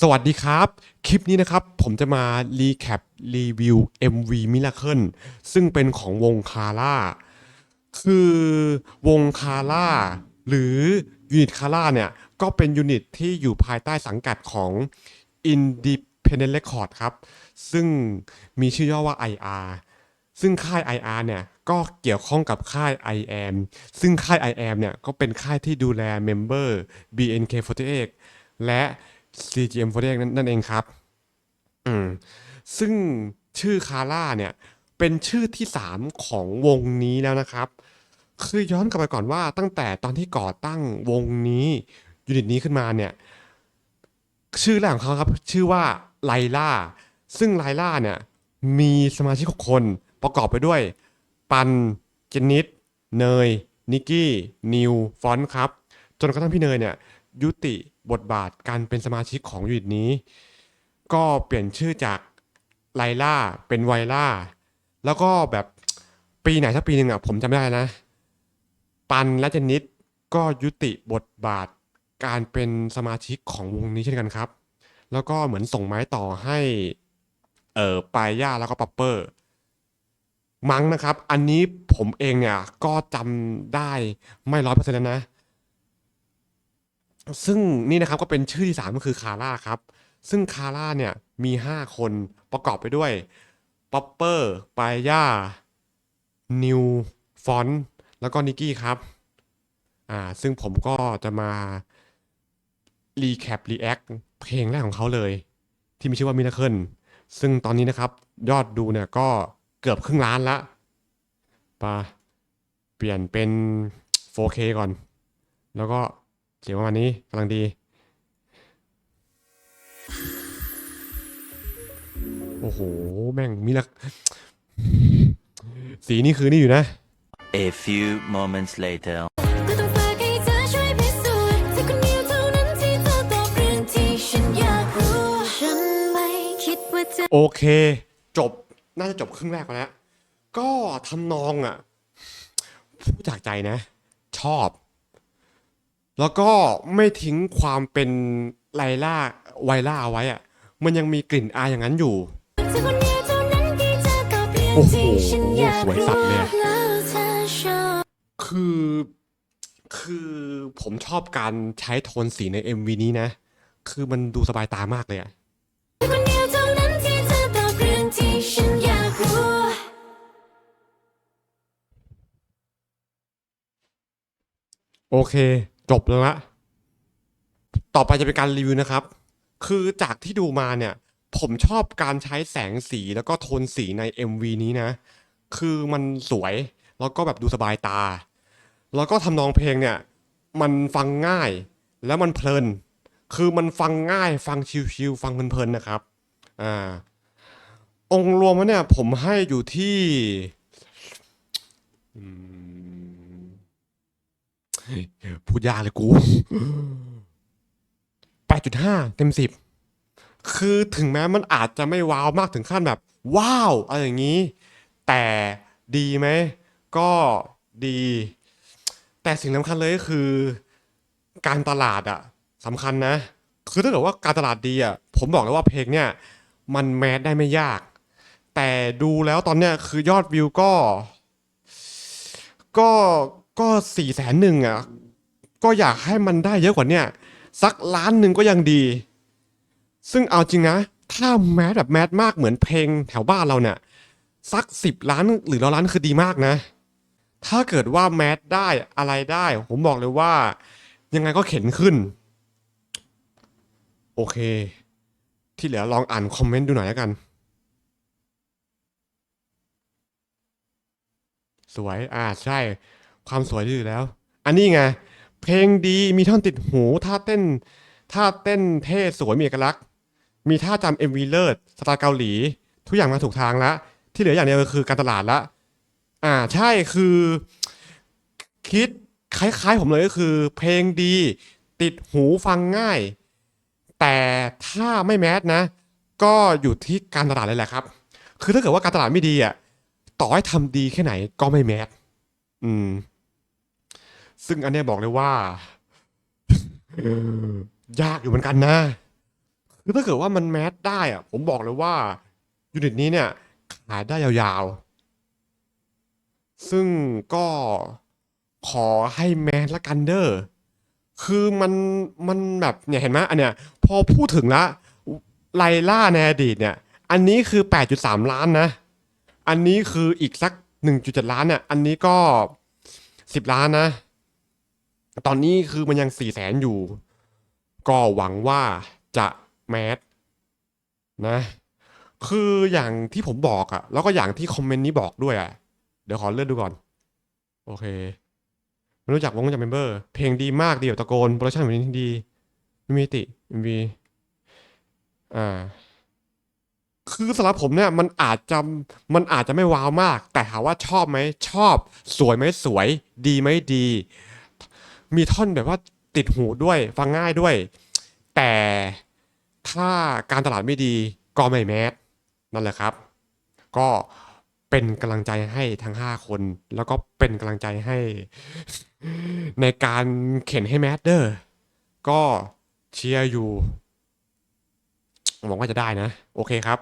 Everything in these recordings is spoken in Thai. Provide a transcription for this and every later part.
สวัสดีครับ คลิปนี้นะครับ ผมจะมารีแคปรีวิว MV Miracle ซึ่งเป็นของวงคาร่า คือวงคาร่า หรือยูนิตคาร่าเนี่ย ก็เป็นยูนิตที่อยู่ภายใต้สังกัดของ Independent Record ครับ ซึ่งมีชื่อย่อว่า IR ซึ่งค่าย IR เนี่ย ก็เกี่ยวข้องกับค่าย IAM ซึ่งค่าย IAM เนี่ยก็เป็นค่ายที่ดูแลเมมเบอร์ BNK48 และ CGM48 นั่นนั่นเองครับ อืม ซึ่งชื่อคาร่าเนี่ย เป็นชื่อที่ 3 ของวงนี้แล้วนะครับ คือย้อนกลับไปก่อนว่าตั้งแต่ตอนที่ก่อตั้งวงนี้ยูนิตนี้ขึ้นมาเนี่ย ชื่อแรกของเขาครับ ชื่อว่าไลล่า ซึ่งไลล่าเนี่ย มีสมาชิกหกคนประกอบไปด้วย ปันเจนิดเนย นิกกี้ นิว ฟอนครับ จนกระทั่งพี่เนยเนี่ยยุติบทบาทการเป็นสมาชิกของยูนิตนี้ ก็เปลี่ยนชื่อจากไลล่าเป็นไวล่า แล้วก็แบบปีไหนสักปีหนึ่งอะผมจำไม่ได้นะ ปันและเจนิดก็ยุติบทบาทการเป็นสมาชิกของวงนี้เช่นกันครับ แล้วก็เหมือนส่งไม้ต่อให้เออปายย่าแล้วก็ปัปเปอร์ มั้งนะครับ อันนี้ผมเองเนี่ยก็จำได้ไม่ร้อยเปอร์เซ็นต์นะ ซึ่งนี่นะครับก็เป็นชื่อที่สามก็คือคาร่าครับ ซึ่งคาร่าเนี่ยมี5คนประกอบไปด้วยป๊อปเปอร์ปายย่านิวฟอนแล้วก็นิกกี้ครับ อ่า ซึ่งผมก็จะมารีแคปรีแอคเพลงแรกของเขาเลย ที่มีชื่อว่ามิ r าเคิลซึ่งตอนนี้นะครับ ยอดดูเนี่ยก็ เกือบครึ่งล้านละปะเปลี่ยนเป็น 4K ก่อน แล้วก็เสียงประมาณนี้กำลังดีโอ้โห แม่งมีละสีนี่คือนี่อยู่นะ A few moments later. ก็ต้องฝากให้เธอช่วยพิสูจน์เธอคนเดียวเท่านั้นที่จะตอบเรื่องที่ฉันอยากรู้ฉันไม่คิดว่าจะโอเค จบ น่าจะจบครึ่งแรกแล้วก็ทำนองอะพูดจากใจนะ ชอบ แล้วก็ไม่ทิ้งความเป็นไลล่าไวล่าเอาไว้อะ มันยังมีกลิ่นอายอย่างนั้นอยู่ โอ้โหสวยสัตว์เลยคือคือผมชอบการใช้โทนสีใน MV นี้นะ คือมันดูสบายตามากเลยอะ โอเค จบแล้วละต่อไปจะเป็นการรีวิวนะครับ คือจากที่ดูมาเนี่ย ผมชอบการใช้แสงสีแล้วก็โทนสีใน MV นี้นะ คือมันสวยแล้วก็แบบดูสบายตา แล้วก็ทำนองเพลงเนี่ย มันฟังง่ายแล้วมันเพลิน คือมันฟังง่ายฟังชิวๆฟังเพลินๆนะครับ อ่า องค์รวมแล้วเนี่ย ผมให้อยู่ที่อืม พูดยากเลยกู8.5เต็ม10คือถึงแม้มันอาจจะไม่ว้าวมากถึงขั้นแบบ ว้าวอะไรอย่างนี้ แต่ดีไหม ก็ดี แต่สิ่งสำคัญเลยก็คือ การตลาดอะสำคัญนะ คือถ้าเกิดว่าการตลาดดีอะผมบอกเลยว่าเพลงเนี่ย มันแมสได้ไม่ยาก แต่ดูแล้วตอนเนี้ยคือยอดวิวก็ ก็ ก็สี่แสนหนึ่งอะ ก็อยากให้มันได้เยอะกว่าเนี้ยสักล้านหนึ่งก็ยังดี ซึ่งเอาจริงนะ ถ้าแมสแบบแมสมากเหมือนเพลงแถวบ้านเราเนี่ยสักสิบล้านหรือร้อยล้านคือดีมากนะ ถ้าเกิดว่าแมสได้อะไรได้ ผมบอกเลยว่า ยังไงก็เข็นขึ้น โอเค ที่เหลือลองอ่านคอมเมนต์ดูหน่อยแล้วกัน สวย อ่าใช่ ความสวยดีอยู่แล้ว อันนี้ไง เพลงดีมีท่อนติดหูท่าเต้นท่าเต้นเท่สวยมีเอกลักษณ์ มีท่าจำเอ็มวีเลิศสไตล์เกาหลี ทุกอย่างมาถูกทางแล้วที่เหลืออย่างเดียวคือการตลาดละ อ่าใช่คือ คิดคล้ายๆ ผมเลยก็คือ เพลงดี ติดหูฟังง่าย แต่ถ้าไม่แมสนะ ก็อยู่ที่การตลาดเลยแหละครับ คือถ้าเกิดว่าการตลาดไม่ดีอะต่อให้ทำดีแค่ไหนก็ไม่แมสอืม ซึ่งอันเนี้ยบอกเลยว่า ยากอยู่เหมือนกันนะคือถ้าเกิดว่ามันแมสได้อะผมบอกเลยว่ายูนิตนี้เนี่ย ขายได้ยาวๆ ซึ่งก็ขอให้แมสละกันเด้อคือมันมันแบบเนี่ยเห็นไหมอันเนี้ยพอพูดถึงละไลล่าในอดีตเนี่ย อันนี้คือ 8.3 ล้านนะ อันนี้คืออีกสัก 1.7 ล้านเนี่ย อันนี้ก็ 10 ล้านนะ ตอนนี้คือมันยัง4แสนอยู่ ก็หวังว่าจะแมสนะ คืออย่างที่ผมบอกอะแล้วก็อย่างที่คอมเมนต์นี้บอกด้วยอะเดี๋ยวขอเลื่อนดูก่อน โอเคไม่รู้จักวงจักเมมเบอร์ เพลงดีมากดีแบบตะโกนโปรดักชั่นแบบนี้ดีม่มีติมีอ่า คือสำหรับผมเนี่ย มันอาจจะมันอาจจะไม่ว้าวมาก แต่ถามว่าชอบไหมชอบ สวยไหมสวย ดีไหมดี มีท่อนแบบว่าติดหูด้วย ฟังง่ายด้วย แต่ถ้าการตลาดไม่ดีก็ไม่แมสนั่นแหละครับ ก็เป็นกำลังใจให้ทั้ง 5 คน แล้วก็เป็นกำลังใจให้ ในการเข็นให้แมสเดอร์ก็เชียร์อยู่หวังว่าจะได้นะ โอเคครับ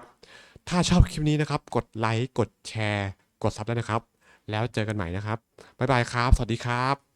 ถ้าชอบคลิปนี้นะครับ กดไลค์ กดแชร์ กดซับได้นะครับ แล้วเจอกันใหม่นะครับ บ๊ายบายครับ สวัสดีครับ